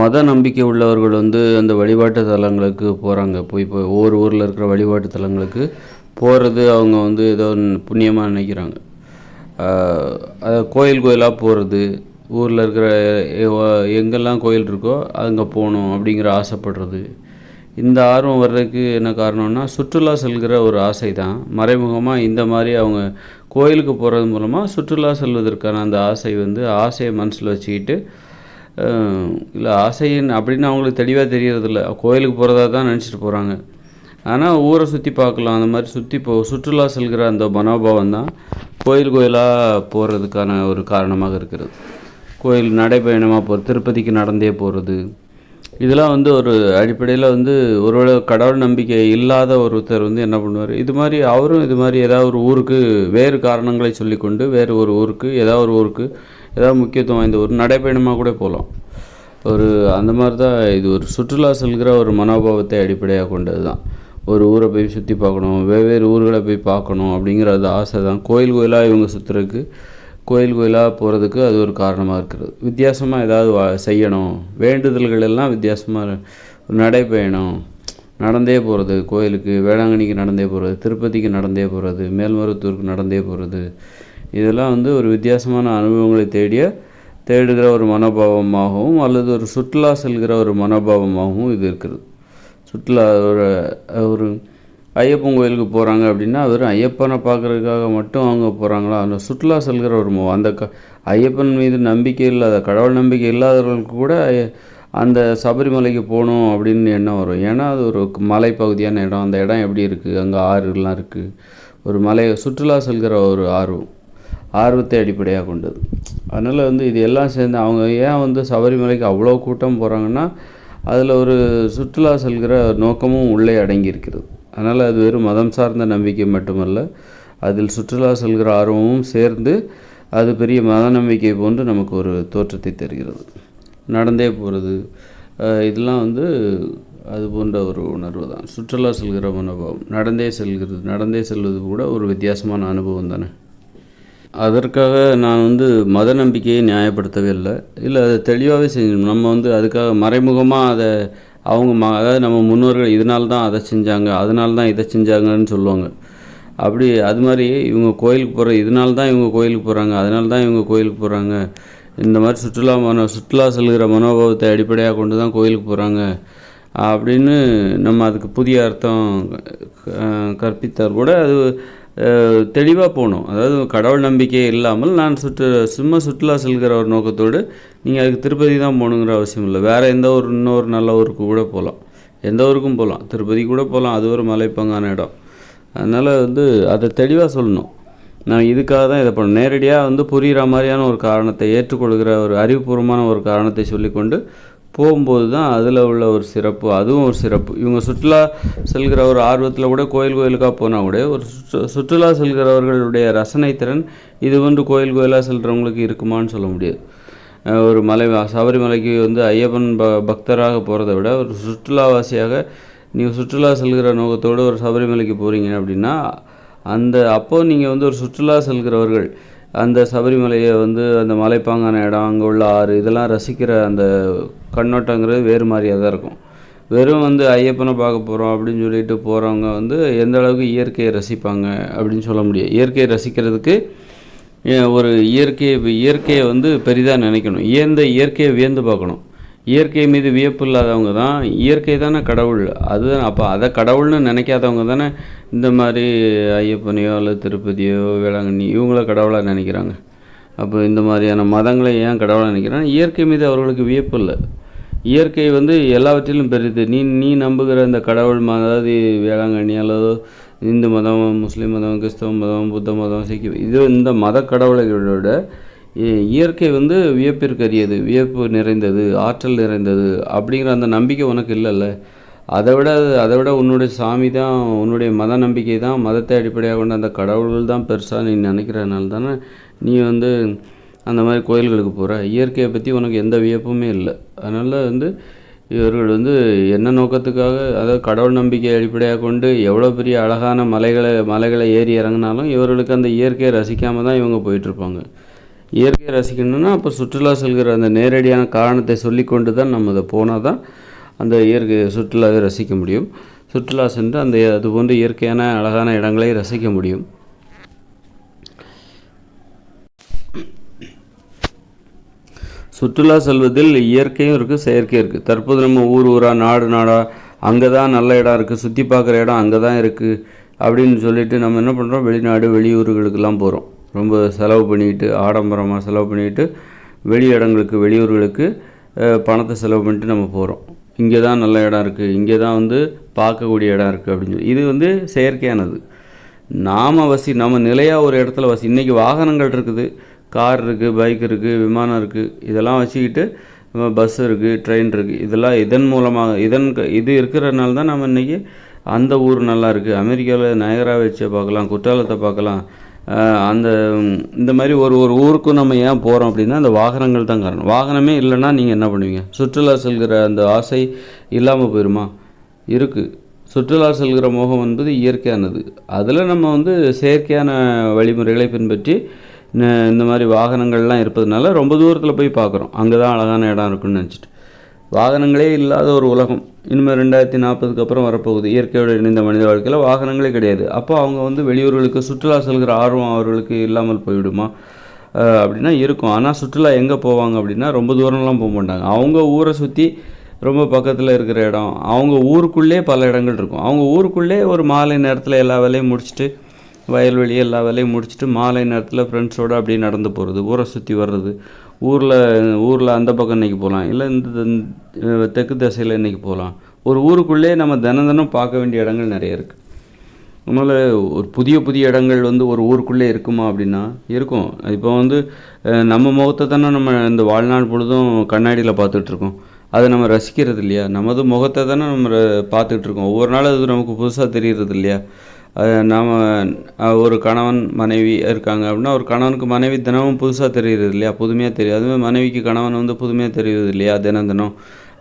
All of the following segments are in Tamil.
மத நம்பிக்கை உள்ளவர்கள் வந்து அந்த வழிபாட்டு தலங்களுக்கு போகிறாங்க போய் இப்போ ஒவ்வொரு ஊரில் இருக்கிற வழிபாட்டு தலங்களுக்கு போகிறது அவங்க வந்து ஏதோ புண்ணியமாக நினைக்கிறாங்க. அது கோயில் கோயிலாக போகிறது ஊரில் இருக்கிற எங்கெல்லாம் கோயில் இருக்கோ அங்கே போகணும் அப்படிங்கிற ஆசைப்படுறது. இந்த ஆர்வம் வர்றதுக்கு என்ன காரணம்னா சுற்றுலா செல்கிற ஒரு ஆசை தான் மறைமுகமாக இந்த மாதிரி அவங்க கோயிலுக்கு போகிறது மூலமாக சுற்றுலா செல்வதற்கான அந்த ஆசை வந்து ஆசையை மனசில் வச்சுக்கிட்டு இல்லை ஆசையின் அப்படின்னு அவங்களுக்கு தெளிவாக தெரியறதில்ல. கோயிலுக்கு போகிறதா தான் நினச்சிட்டு போகிறாங்க ஆனால் ஊரை சுற்றி பார்க்கலாம். அந்த மாதிரி சுற்றி போ சுற்றுலா செல்கிற அந்த மனோபாவம் தான் கோயில் கோயிலாக போகிறதுக்கான ஒரு காரணமாக இருக்கிறது. கோயில் நடைப்பயணமாக போகிறது திருப்பதிக்கு நடந்தே போகிறது இதெல்லாம் வந்து ஒரு அடிப்படையில் வந்து ஒருவேளை கடவுள் நம்பிக்கை இல்லாத ஒருத்தர் வந்து என்ன பண்ணுவார்? இது மாதிரி அவரும் இது மாதிரி ஏதாவது ஒரு ஊருக்கு வேறு காரணங்களை சொல்லிக்கொண்டு வேறு ஒரு ஊருக்கு ஏதாவது ஒரு ஊருக்கு ஏதாவது முக்கியத்துவம் வாய்ந்த ஒரு நடைப்பயணமாக கூட போகலாம் ஒரு அந்த மாதிரி தான் இது ஒரு சுற்றுலா செல்கிற ஒரு மனோபாவத்தை அடிப்படையாக கொண்டது தான் ஒரு ஊரை போய் சுற்றி பார்க்கணும் வெவ்வேறு ஊர்களை போய் பார்க்கணும் அப்படிங்கிறது ஆசை தான் கோயில் கோயிலாக இவங்க சுற்றுறதுக்கு கோயில் கோயிலாக போகிறதுக்கு அது ஒரு காரணமாக இருக்கிறது. வித்தியாசமாக ஏதாவது செய்யணும். வேண்டுதல்கள் எல்லாம் வித்தியாசமாக நடைப்பயணம். நடந்தே போகிறது கோயிலுக்கு வேளாங்கண்ணிக்கு நடந்தே போகிறது திருப்பதிக்கு நடந்தே போகிறது மேல்மருவத்தூருக்கு நடந்தே போகிறது இதெல்லாம் வந்து ஒரு வித்தியாசமான அனுபவங்களை தேடிய தேடுகிற ஒரு மனோபாவமாகவும் அல்லது ஒரு சுற்றுலா செல்கிற ஒரு மனோபாவமாகவும் இது இருக்கிறது சுற்றுலா ஒரு ஒரு ஐயப்பன் கோயிலுக்கு போகிறாங்க அப்படின்னா வெறும் ஐயப்பனை பார்க்குறதுக்காக மட்டும் அவங்க போகிறாங்களா அந்த சுற்றுலா செல்கிற ஒரு அந்த க ஐயப்பன் மீது நம்பிக்கை இல்லாத கடவுள் நம்பிக்கை இல்லாதவர்களுக்கு கூட அந்த சபரிமலைக்கு போகணும் அப்படின்னு எண்ணம் வரும். ஏன்னா அது ஒரு மலைப்பகுதியான இடம். அந்த இடம் எப்படி இருக்குது அங்கே ஆறுலாம் இருக்குது ஒரு மலை சுற்றுலா செல்கிற ஒரு ஆர்வம். ஆர்வத்தை அடிப்படையாக கொண்டது. அதனால் வந்து இது எல்லாம் சேர்ந்து அவங்க ஏன் வந்து சபரிமலைக்கு அவ்வளோ கூட்டம் போகிறாங்கன்னா அதில் ஒரு சுற்றுலா செல்கிற நோக்கமும் உள்ளே அடங்கி இருக்கிறது அதனால் அது வெறும் மதம் சார்ந்த நம்பிக்கை மட்டுமல்ல அதில் சுற்றுலா செல்கிற ஆர்வமும் சேர்ந்து அது பெரிய மத நம்பிக்கை போன்று நமக்கு ஒரு தோற்றத்தை தருகிறது. நடந்தே போகிறது இதெல்லாம் வந்து அது போன்ற ஒரு உணர்வு தான். சுற்றுலா செல்கிற மனோபாவம் நடந்தே செல்கிறது நடந்தே செல்வது கூட ஒரு வித்தியாசமான அனுபவம் தானே. அதற்காக நான் வந்து மத நம்பிக்கையை நியாயப்படுத்தவே இல்லை. இல்லை அதை தெளிவாகவே செஞ்சோம் நம்ம வந்து அதுக்காக மறைமுகமாக அதை அவங்க ம அதாவது நம்ம முன்னோர்கள் இதனால தான் அதை செஞ்சாங்க அதனால தான் இதை செஞ்சாங்கன்னு சொல்லுவாங்க. அப்படி அது மாதிரி இவங்க கோயிலுக்கு போகிற இதனால தான் இவங்க கோயிலுக்கு போகிறாங்க அதனால தான் இவங்க கோயிலுக்கு போகிறாங்க இந்த மாதிரி சுற்றுலா மனோ சுற்றுலா செல்கிற மனோபாவத்தை அடிப்படையாக கொண்டு தான் கோயிலுக்கு போகிறாங்க அப்படின்னு நம்ம அதுக்கு புதிய அர்த்தம் கற்பித்தால் கூட அது தெளிவாக போகணும். அதாவது கடவுள் நம்பிக்கை இல்லாமல் நான் சுற்று சும்மா சுற்றுலா செல்கிற ஒரு நோக்கத்தோடு நீங்கள் அதுக்கு திருப்பதி தான் போகணுங்கிற அவசியம் இல்லை. வேறு எந்த ஒரு இன்னொரு நல்ல ஊருக்கு கூட போகலாம். எந்த ஊருக்கும் போகலாம். திருப்பதி கூட போகலாம். அது ஒரு மலைப்பங்கான இடம். அதனால் வந்து அதை தெளிவாக சொல்லணும். நான் இதுக்காக தான் இதை பண்ண நேரடியாக வந்து புரிகிற மாதிரியான ஒரு காரணத்தை ஏற்றுக்கொள்கிற ஒரு அறிவுபூர்வமான ஒரு காரணத்தை சொல்லிக்கொண்டு போகும்போது தான் அதில் உள்ள ஒரு சிறப்பு அதுவும் ஒரு சிறப்பு. இவங்க சுற்றுலா செல்கிற ஒரு ஆர்வத்தில் கூட கோயில் கோயிலுக்காக போனால் கூட ஒரு சுற்று சுற்றுலா செல்கிறவர்களுடைய ரசனை திறன் இது வந்து கோயில் கோயிலாக செல்கிறவங்களுக்கு இருக்குமான்னு சொல்ல முடியாது. ஒரு மலை சபரிமலைக்கு வந்து ஐயப்பன் ப பக்தராக போகிறத விட ஒரு சுற்றுலாவாசியாக நீங்கள் சுற்றுலா செல்கிற நோக்கத்தோடு ஒரு சபரிமலைக்கு போகிறீங்க அப்படின்னா அந்த அப்போது நீங்கள் வந்து ஒரு சுற்றுலா செல்கிறவர்கள் அந்த சபரிமலையை வந்து அந்த மலைப்பாங்கான இடம் அங்கே உள்ள ஆறு இதெல்லாம் ரசிக்கிற அந்த கண்ணோட்டங்கிறது வேறு மாதிரியாக தான் இருக்கும். வெறும் வந்து ஐயப்பனை பார்க்க போகிறோம் அப்படின்னு சொல்லிட்டு போகிறவங்க வந்து எந்த அளவுக்கு இயற்கையை ரசிப்பாங்க அப்படின்னு சொல்ல முடியாது. இயற்கையை ரசிக்கிறதுக்கு ஒரு இயற்கையை இயற்கையை வந்து பெரிதாக நினைக்கணும். இயந்த இயற்கையை வியந்து பார்க்கணும். இயற்கை மீது வியப்பு இல்லாதவங்க தான் இயற்கை தானே கடவுள். அது அப்போ அதை கடவுள்னு நினைக்காதவங்க தானே இந்த மாதிரி ஐயப்பனையோ அல்லது திருப்பதியோ வேளாங்கண்ணி இவங்கள கடவுளாக நினைக்கிறாங்க. அப்போ இந்த மாதிரியான மதங்களை ஏன் கடவுளாக நினைக்கிறாங்க இயற்கை மீது அவர்களுக்கு வியப்பு இல்லை. இயற்கை வந்து எல்லாவற்றிலும் பெரிது. நீ நீ நம்புகிற இந்த கடவுள் ம- அதாவது வேளாங்கண்ணி அல்லது இந்து மதம் முஸ்லீம் மதம் கிறிஸ்தவ மதம் புத்த மதம் சீக்கிய இது இந்த மத கடவுளைகளோட இ- இயற்கை வந்து வியப்பிற்கரியது வியப்பு நிறைந்தது ஆற்றல் நிறைந்தது அப்படிங்கிற அந்த நம்பிக்கை உனக்கு இல்லைல்ல. அதை விட அதை விட உன்னுடைய சாமி தான் உன்னுடைய மத நம்பிக்கை தான் மதத்தை அடிப்படையாக கொண்ட அந்த கடவுள்கள் தான் பெருசாக நீ நினைக்கிறனால தானே நீ வந்து அந்த மாதிரி கோயில்களுக்கு போகிற இயற்கையை பற்றி உனக்கு எந்த வியப்புமே இல்லை. அதனால் வந்து இவர்கள் வந்து என்ன நோக்கத்துக்காக அதாவது கடவுள் நம்பிக்கையை அடிப்படையாக கொண்டு எவ்வளோ பெரிய அழகான மலைகளை மலைகளை ஏறி இறங்கினாலும் இவர்களுக்கு அந்த இயற்கையை ரசிக்காமல் தான் இவங்க போயிட்டுருப்பாங்க இயற்கையை ரசிக்கணும்னா அப்போ சுற்றுலா செல்கிற அந்த நேரடியான காரணத்தை சொல்லிக்கொண்டு தான் நம்ம அதை போனால் தான் அந்த இயற்கை சுற்றுலாவை ரசிக்க முடியும். சுற்றுலா சென்று அந்த அது போன்ற இயற்கையான அழகான இடங்களை ரசிக்க முடியும். சுற்றுலா செல்வதில் இயற்கையும் இருக்குது செயற்கையும் இருக்குது தற்போது நம்ம ஊர் ஊராக நாடு நாடாக அங்கே தான் நல்ல இடம் இருக்குது சுற்றி பார்க்குற இடம் அங்கே தான் இருக்குது அப்படின்னு சொல்லிட்டு நம்ம என்ன பண்ணுறோம் வெளிநாடு வெளியூர்களுக்கெல்லாம் போகிறோம் ரொம்ப செலவு பண்ணிக்கிட்டு ஆடம்பரமாக செலவு பண்ணிக்கிட்டு வெளி இடங்களுக்கு வெளியூர்களுக்கு பணத்தை செலவு பண்ணிட்டு நம்ம போகிறோம் இங்கே தான் நல்ல இடம் இருக்குது இங்கே தான் வந்து பார்க்கக்கூடிய இடம் இருக்குது அப்படின்னு சொல்லி. இது வந்து செயற்கையானது. நாம் வசி நம்ம நிலையாக ஒரு இடத்துல வசி இன்றைக்கி வாகனங்கள் இருக்குது. கார் இருக்குது பைக் இருக்குது விமானம் இருக்குது இதெல்லாம் வச்சுக்கிட்டு பஸ் இருக்குது ட்ரெயின் இருக்குது இதெல்லாம் இதன் மூலமாக இதன் இது இருக்கிறதுனால தான் நம்ம இன்றைக்கி அந்த ஊர் நல்லா இருக்குது அமெரிக்காவில் நயகரா வச்சு பார்க்கலாம் குற்றாலத்தை பார்க்கலாம். அந்த இந்த மாதிரி ஒரு ஒரு ஊருக்கும் நம்ம ஏன் போகிறோம் அப்படின்னா அந்த வாகனங்கள் தான் காரணம். வாகனமே இல்லைன்னா நீங்கள் என்ன பண்ணுவீங்க? சுற்றுலா செல்கிற அந்த ஆசை இல்லாமல் போயிடுமா இருக்குது சுற்றுலா செல்கிற மோகம் என்பது இயற்கையானது. அதில் நம்ம வந்து செயற்கையான வழிமுறைகளை பின்பற்றி இந்த மாதிரி வாகனங்கள்லாம் இருப்பதுனால ரொம்ப தூரத்தில் போய் பார்க்குறோம் அங்கே தான் அழகான இடம் இருக்குன்னு நினச்சிட்டு. வாகனங்களே இல்லாத ஒரு உலகம். இனிமேல் ரெண்டாயிரத்தி நாற்பதுக்கு அப்புறம் வரப்போகுது. இயற்கையோடு இணைந்த மனித வாழ்க்கையில் வாகனங்களே கிடையாது. அப்போ அவங்க வந்து வெளியூர்களுக்கு சுற்றுலா செல்கிற ஆர்வம் அவர்களுக்கு இல்லாமல் போய்விடுமா அப்படின்னா இருக்கும். ஆனால் சுற்றுலா எங்கே போவாங்க அப்படின்னா ரொம்ப தூரம்லாம் போக மாட்டாங்க. அவங்க ஊரை சுற்றி ரொம்ப பக்கத்தில் இருக்கிற இடம். அவங்க ஊருக்குள்ளே பல இடங்கள் இருக்கும். அவங்க ஊருக்குள்ளே ஒரு மாலை நேரத்தில் எல்லா வேலையும் முடிச்சுட்டு வயல்வெளி எல்லா வேலையும் முடிச்சுட்டு மாலை நேரத்தில் ஃப்ரெண்ட்ஸோடு அப்படியே நடந்து போகிறது ஊரை சுற்றி வர்றது. ஊரில் ஊரில் அந்த பக்கம் இன்றைக்கி போகலாம் இல்லை இந்த தெற்கு திசையில் இன்றைக்கி போகலாம் ஒரு ஊருக்குள்ளே நம்ம தினம் தினம் பார்க்க வேண்டிய இடங்கள் நிறைய இருக்குது அதனால் ஒரு புதிய புதிய இடங்கள் வந்து ஒரு ஊருக்குள்ளே இருக்குமா அப்படின்னா இருக்கும். இப்போ வந்து நம்ம முகத்தை தானே நம்ம இந்த வாழ்நாள் பொழுதும் கண்ணாடியில் பார்த்துட்ருக்கோம் அதை நம்ம ரசிக்கிறது இல்லையா? நமது முகத்தை தானே நம்ம பார்த்துட்ருக்கோம் ஒவ்வொரு நாளும் அது நமக்கு புதுசாக தெரிகிறது இல்லையா? நாம் ஒரு கணவன் மனைவி இருக்காங்க அப்படின்னா ஒரு கணவனுக்கு மனைவி தினமும் புதுசாக தெரியுறது இல்லையா? புதுமையாக தெரியும் அதுவே மனைவிக்கு கணவன் வந்து புதுமையாக தெரியுது இல்லையா? தினம் தினம்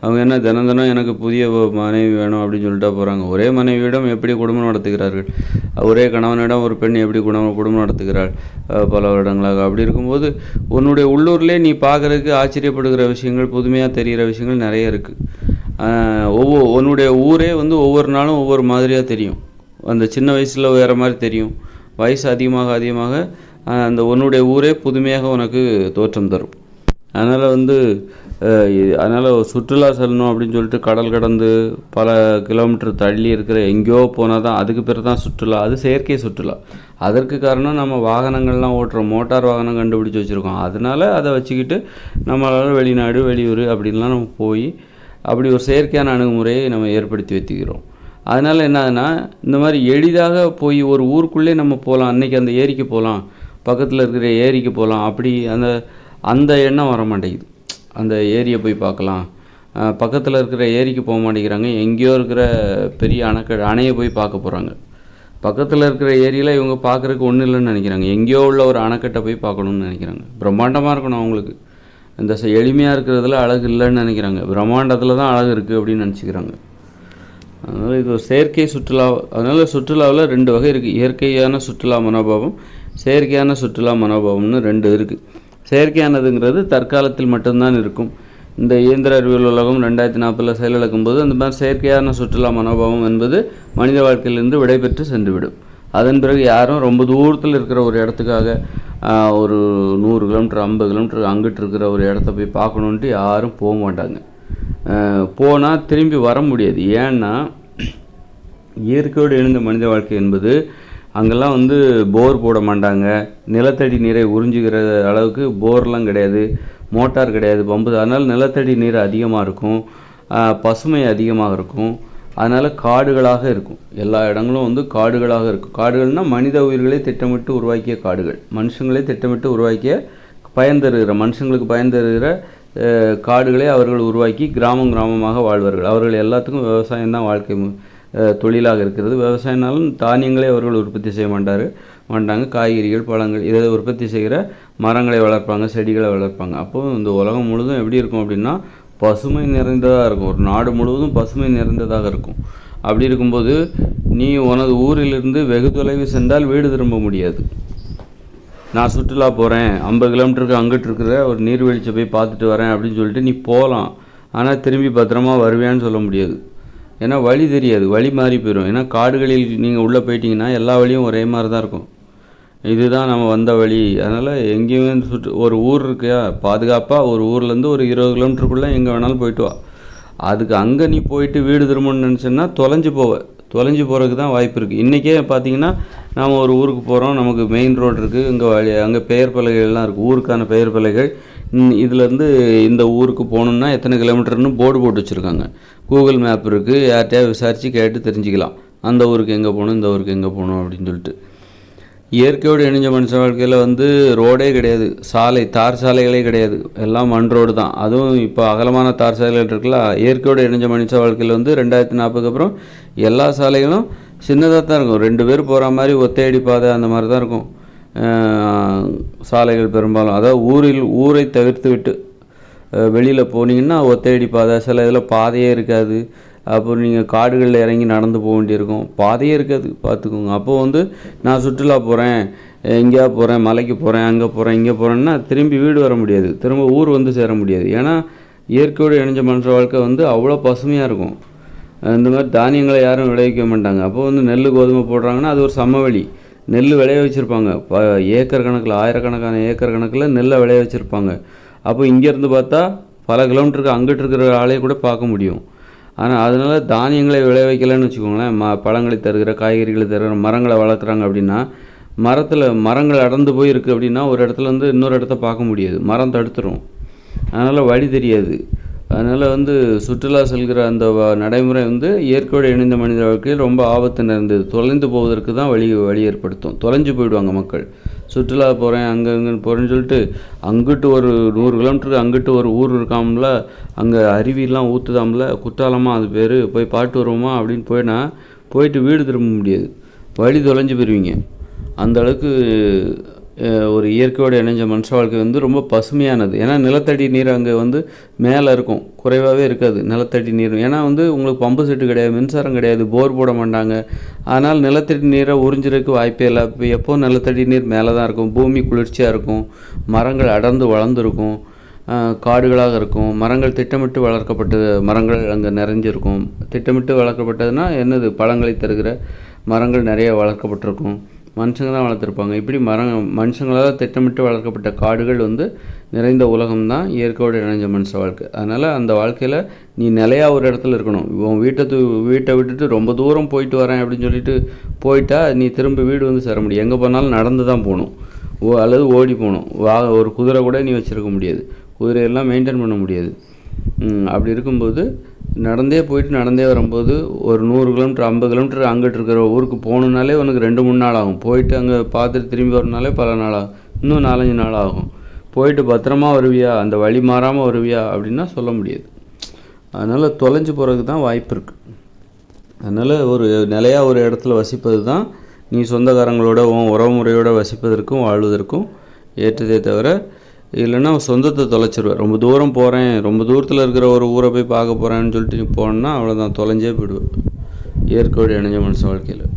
அவங்க என்ன தினம் தினம் எனக்கு புதிய மனைவி வேணும் அப்படின்னு சொல்லிட்டா போகிறாங்க ஒரே மனைவியிடம் எப்படி குடும்பம் நடத்துகிறார்கள்? ஒரே கணவனிடம் ஒரு பெண் எப்படி குடும்பம் குடும்பம் நடத்துகிறாள்? பல வருடங்களாக அப்படி இருக்கும்போது உன்னுடைய உள்ளூர்லேயே நீ பார்க்குறதுக்கு ஆச்சரியப்படுகிற விஷயங்கள் புதுமையாக தெரிகிற விஷயங்கள் நிறைய இருக்குது ஒவ்வொரு உன்னுடைய ஊரே வந்து ஒவ்வொரு நாளும் ஒவ்வொரு மாதிரியாக தெரியும். அந்த சின்ன வயசில் வேறு மாதிரி தெரியும். வயசு அதிகமாக அதிகமாக அந்த உன்னுடைய ஊரே புதுமையாக உனக்கு தோற்றம் தரும். அதனால் வந்து அதனால் சுற்றுலா செல்லணும் அப்படின்னு சொல்லிட்டு கடல் கடந்து பல கிலோமீட்டர் தள்ளி இருக்கிற எங்கேயோ போனால் தான் அதுக்கு பிறகு தான் சுற்றுலா அது செயற்கை சுற்றுலா. அதற்கு காரணம் நம்ம வாகனங்கள்லாம் ஓட்டுற மோட்டார் வாகனம் கண்டுபிடிச்சி வச்சுருக்கோம். அதனால் அதை வச்சுக்கிட்டு நம்மளால் வெளிநாடு வெளியூர் அப்படின்லாம் நம்ம போய் அப்படி ஒரு செயற்கையான அணுகுமுறையை நம்ம ஏற்படுத்தி வைத்துக்கிறோம். அதனால் என்ன ஆகுதுன்னா இந்த மாதிரி எளிதாக போய் ஒரு ஊருக்குள்ளே நம்ம போகலாம். அன்னைக்கு அந்த ஏரிக்கு போகலாம். பக்கத்தில் இருக்கிற ஏரிக்கு போகலாம். அப்படி அந்த அந்த எண்ணம் வர மாட்டேங்குது. அந்த ஏரியை போய் பார்க்கலாம். பக்கத்தில் இருக்கிற ஏரிக்கு போக மாட்டேங்கிறாங்க. எங்கேயோ இருக்கிற பெரிய அணைக்க அணையை போய் பார்க்க போகிறாங்க பக்கத்தில் இருக்கிற ஏரியில் இவங்க பார்க்குறதுக்கு ஒன்றும் இல்லைன்னு நினைக்கிறாங்க. எங்கேயோ உள்ள ஒரு அணைக்கட்டை போய் பார்க்கணுன்னு நினைக்கிறாங்க. பிரம்மாண்டமாக இருக்கணும் அவங்களுக்கு. இந்த எளிமையாக இருக்கிறதுல அழகு இல்லைன்னு நினைக்கிறாங்க. பிரம்மாண்டத்தில் தான் அழகு இருக்குது அப்படின்னு நினச்சிக்கிறாங்க. அதனால் இது ஒரு செயற்கை சுற்றுலா அதனால் சுற்றுலாவில் ரெண்டு வகை இருக்குது இயற்கையான சுற்றுலா மனோபாவம் செயற்கையான சுற்றுலா மனோபாவம்னு ரெண்டு இருக்குது செயற்கையானதுங்கிறது தற்காலத்தில் மட்டும்தான் இருக்கும். இந்த இயந்திர அறிவியல் உலகம் ரெண்டாயிரத்தி நாற்பதில் செயலிழக்கும் போது அந்த மாதிரி செயற்கையான சுற்றுலா மனோபாவம் என்பது மனித வாழ்க்கையிலிருந்து விடைபெற்று சென்றுவிடும். அதன் பிறகு யாரும் ரொம்ப தூரத்தில் இருக்கிற ஒரு இடத்துக்காக ஒரு நூறு கிலோமீட்டர் ஐம்பது கிலோமீட்டர் அங்கிட்டு இருக்கிற ஒரு இடத்த போய் பார்க்கணுன்ட்டு யாரும் போக மாட்டாங்க. போனால் திரும்பி வர முடியாது. ஏன்னா இயற்கையோடு எழுந்த மனித வாழ்க்கை என்பது அங்கெல்லாம் வந்து போர் போட மாட்டாங்க. நிலத்தடி நீரை உறிஞ்சுகிற அளவுக்கு போர்லாம் கிடையாது. மோட்டார் கிடையாது பம்பு. அதனால் நிலத்தடி நீர் அதிகமாக இருக்கும். பசுமை அதிகமாக இருக்கும். அதனால் காடுகளாக இருக்கும். எல்லா இடங்களும் வந்து காடுகளாக இருக்கும். காடுகள்னால் மனித உயிர்களை திட்டமிட்டு உருவாக்கிய காடுகள். மனுஷங்களே திட்டமிட்டு உருவாக்கிய பயன் தருகிற மனுஷங்களுக்கு பயன் தருகிற காடுகளை அவர்கள் உருவாக்கி கிராமம் கிராமமாக வாழ்வார்கள். அவர்கள் எல்லாத்துக்கும் விவசாயம் தான் வாழ்க்கை தொழிலாக இருக்கிறது. விவசாயம்னாலும் தானியங்களே அவர்கள் உற்பத்தி செய்ய மாட்டார். மாட்டாங்க. காய்கறிகள் பழங்கள் இதை உற்பத்தி செய்கிற மரங்களை வளர்ப்பாங்க செடிகளை வளர்ப்பாங்க. அப்போது இந்த உலகம் முழுதும் எப்படி இருக்கும் அப்படின்னா பசுமை நிறைந்ததாக இருக்கும். ஒரு நாடு முழுவதும் பசுமை நிறைந்ததாக இருக்கும். அப்படி இருக்கும்போது நீ உனது ஊரிலிருந்து வெகு தொலைவு சென்றால் வீடு திரும்ப முடியாது. நான் சுற்றுலா போகிறேன் ஐம்பது கிலோமீட்டருக்கு அங்கிட்டு இருக்கிற ஒரு நீர்வீழ்ச்சியை போய் பார்த்துட்டு வரேன் அப்படின்னு சொல்லிட்டு நீ போகலாம். ஆனால் திரும்பி பத்திரமா வருவியான்னு சொல்ல முடியாது. ஏன்னா வழி தெரியாது. வழி மாறி போயிடும் ஏன்னா காடுகளில் நீங்கள் உள்ளே போயிட்டீங்கன்னா எல்லா வழியும் ஒரே மாதிரி தான் இருக்கும். இதுதான் நம்ம வந்த வழி. அதனால் எங்கேயுமே சுற்று ஒரு ஊர் இருக்கியா? பாதுகாப்பாக ஒரு ஊர்லேருந்து ஒரு இருபது கிலோமீட்டருக்குள்ளே எங்கே வேணாலும் போயிட்டு வா. அதுக்கு அங்கே நீ போயிட்டு வீடு திரும்பணும்னு நினச்சேன்னா தொலைஞ்சு போவ. தொலைஞ்சு போகிறதுக்கு தான் வாய்ப்பு இருக்குது இன்றைக்கே பார்த்தீங்கன்னா நாம் ஒரு ஊருக்கு போகிறோம் நமக்கு மெயின் ரோடு இருக்குது இங்கே வழி அங்கே பெயர் பலகைகள்லாம் இருக்குது ஊருக்கான பெயர் பலகைகள். இதுலேருந்து இந்த ஊருக்கு போகணுன்னா எத்தனை கிலோமீட்டர்னு போர்டு போட்டு வச்சுருக்காங்க. கூகுள் மேப் இருக்குது யார்கிட்டயா விசாரித்து கேட்டு தெரிஞ்சுக்கலாம். அந்த ஊருக்கு எங்கே போகணும் இந்த ஊருக்கு எங்கே போகணும் அப்படின்னு சொல்லிட்டு. இயற்கையோடு இணைஞ்ச மனுஷ வாழ்க்கையில் வந்து ரோடே கிடையாது. சாலை தார் சாலைகளே கிடையாது. எல்லாம் மண் ரோடு தான். அதுவும் இப்போ அகலமான தார் சாலைகள் இருக்குல்ல இயற்கையோடு இணைஞ்ச மனுஷ வாழ்க்கையில் வந்து ரெண்டாயிரத்தி நாற்பதுக்கு அப்புறம் எல்லா சாலைகளும் சின்னதாக தான் இருக்கும். ரெண்டு பேர் போகிற மாதிரி ஒத்தையடி பாதை அந்த மாதிரி தான் இருக்கும். சாலைகள் பெரும்பாலும். அதாவது ஊரில் ஊரை தவிர்த்து விட்டு வெளியில் போனீங்கன்னா ஒத்தையடி பாதை சில இதில் பாதையே இருக்காது. அப்புறம் நீங்கள் காடுகளில் இறங்கி நடந்து போக வேண்டியிருக்கும். பாதையே இருக்காது பார்த்துக்கோங்க. அப்போ வந்து நான் சுற்றுலா போகிறேன் எங்கேயா போகிறேன் மலைக்கு போகிறேன் அங்கே போகிறேன் இங்கே போகிறேன்னா திரும்பி வீடு வர முடியாது. திரும்ப ஊர் வந்து சேர முடியாது. ஏன்னா இயற்கையோடு இணைஞ்ச மனுஷ வாழ்க்கை வந்து அவ்வளோ பசுமையாக இருக்கும். இந்த மாதிரி தானியங்களை யாரும் விளைவிக்க மாட்டாங்க. அப்போ வந்து நெல் கோதுமை போடுறாங்கன்னா அது ஒரு சமவெளி. நெல் விளைய வச்சுருப்பாங்க. ப ஏக்கர் கணக்கில் ஆயிரக்கணக்கான ஏக்கர் கணக்கில் நெல்லை விளைய வச்சுருப்பாங்க. அப்போ இங்கேருந்து பார்த்தா பல கிலோமீட்டருக்கு அங்கிட்டு இருக்கிற ஆளையே கூட பார்க்க முடியும். ஆனால் அதனால தானியங்களை விளைவிக்கலன்னு வச்சுக்கோங்களேன். ம பழங்களை தருகிற காய்கறிகளை தருகிற மரங்களை வளர்க்குறாங்க அப்படின்னா மரத்தில் மரங்கள் அடர்ந்து போய் இருக்குது அப்படின்னா ஒரு இடத்துலருந்து இன்னொரு இடத்த பார்க்க முடியாது. மரம் தடுத்துரும். அதனால் வழி தெரியாது. அதனால் வந்து சுற்றுலா செல்கிற அந்த வ- நடைமுறை வந்து இயற்கையோடு இணைந்த மனித வாழ்க்கையில் ரொம்ப ஆபத்து நிறைந்தது தொலைந்து போவதற்கு தான் வழி வழி ஏற்படுத்தும். தொலைஞ்சு போயிடுவாங்க மக்கள். சுற்றுலா போகிறேன் அங்கே அங்கேன்னு போகிறேன்னு சொல்லிட்டு அங்கிட்டு ஒரு நூறு கிலோமீட்டருக்கு அங்கிட்டு ஒரு ஊர் இருக்காமல அங்கே அருவிலாம் ஊற்றுதாமல குற்றாலமாக அது பேர் போய் பாட்டு வருவோமா அப்படின்னு போயினா போயிட்டு வீடு திரும்ப முடியாது. வழி தொலைஞ்சு போயிருவீங்க. அந்தளவுக்கு ஒரு இயற்கையோடு இணைஞ்ச மனுஷ வாழ்க்கை வந்து ரொம்ப பசுமையானது. ஏன்னா நிலத்தடி நீர் அங்கே வந்து மேலே இருக்கும். குறைவாகவே இருக்காது. நிலத்தடி நீர். ஏன்னா வந்து உங்களுக்கு பம்பு செட்டு கிடையாது மின்சாரம் கிடையாது போர் போட மாட்டாங்க. அதனால் நிலத்தடி நீரை உறிஞ்சிருக்கு வாய்ப்பே இல்லை. இப்போ எப்போ நிலத்தடி நீர் மேலே தான் இருக்கும்? பூமி குளிர்ச்சியாக இருக்கும். மரங்கள் அடர்ந்து வளர்ந்துருக்கும். காடுகளாக இருக்கும். மரங்கள் திட்டமிட்டு வளர்க்கப்பட்ட மரங்கள் அங்கே நிறைஞ்சிருக்கும். திட்டமிட்டு வளர்க்கப்பட்டதுன்னா என்னது? பழங்களை தருகிற மரங்கள் நிறைய வளர்க்கப்பட்டிருக்கும். மனுஷங்க தான் வளர்த்துருப்பாங்க. இப்படி மரம் மனுஷங்களால் திட்டமிட்டு வளர்க்கப்பட்ட காடுகள் வந்து நிறைந்த உலகம் தான் இயற்கையோடு இணைஞ்ச மனுஷ வாழ்க்கை. அதனால் அந்த வாழ்க்கையில் நீ நிலையா ஒரு இடத்துல இருக்கணும். உன் வீட்டை தூ வீட்டை விட்டுட்டு ரொம்ப தூரம் போயிட்டு வரேன் அப்படின்னு சொல்லிட்டு போயிட்டா நீ திரும்ப வீடு வந்து சேர முடியும் எங்கே போனாலும் நடந்து தான் போகணும். ஓ அல்லது ஓடி போகணும். வா ஒரு குதிரை கூட நீ வச்சுருக்க முடியாது. குதிரையெல்லாம் மெயின்டைன் பண்ண முடியாது. அப்படி இருக்கும்போது நடந்தே போயிட்டு நடந்தே வரும்போது ஒரு நூறு கிலோமீட்டர் ஐம்பது கிலோமீட்டர் அங்கிட்டு இருக்கிற ஊருக்கு போகணுன்னாலே உனக்கு ரெண்டு மூணு நாள் ஆகும். போயிட்டு அங்கே பார்த்துட்டு திரும்பி வரணுனாலே பல நாள் ஆகும். இன்னும் நாலஞ்சு நாள் ஆகும். போயிட்டு பத்திரமா வருவியா? அந்த வழி மாறாமல் வருவியா? அப்படின்னா சொல்ல முடியாது. அதனால் தொலைஞ்சு போகிறதுக்கு தான் வாய்ப்பு இருக்குது அதனால் ஒரு நிலையாக ஒரு இடத்துல வசிப்பது தான் நீ சொந்தக்காரங்களோட உன் உறவுமுறையோடு வசிப்பதற்கும் வாழ்வதற்கும் ஏற்றதே தவிர இல்லைன்னா சொந்தத்தை தொலைச்சிருவேன். ரொம்ப தூரம் போகிறேன் ரொம்ப தூரத்தில் இருக்கிற ஒரு ஊரை போய் பார்க்க போகிறேன்னு சொல்லிட்டு போனேன்னா அவ்வளோதான் தொலைஞ்சே போயிடுவேன். இயற்கையோடு இணைஞ்ச மனுஷன் வாழ்க்கையில்.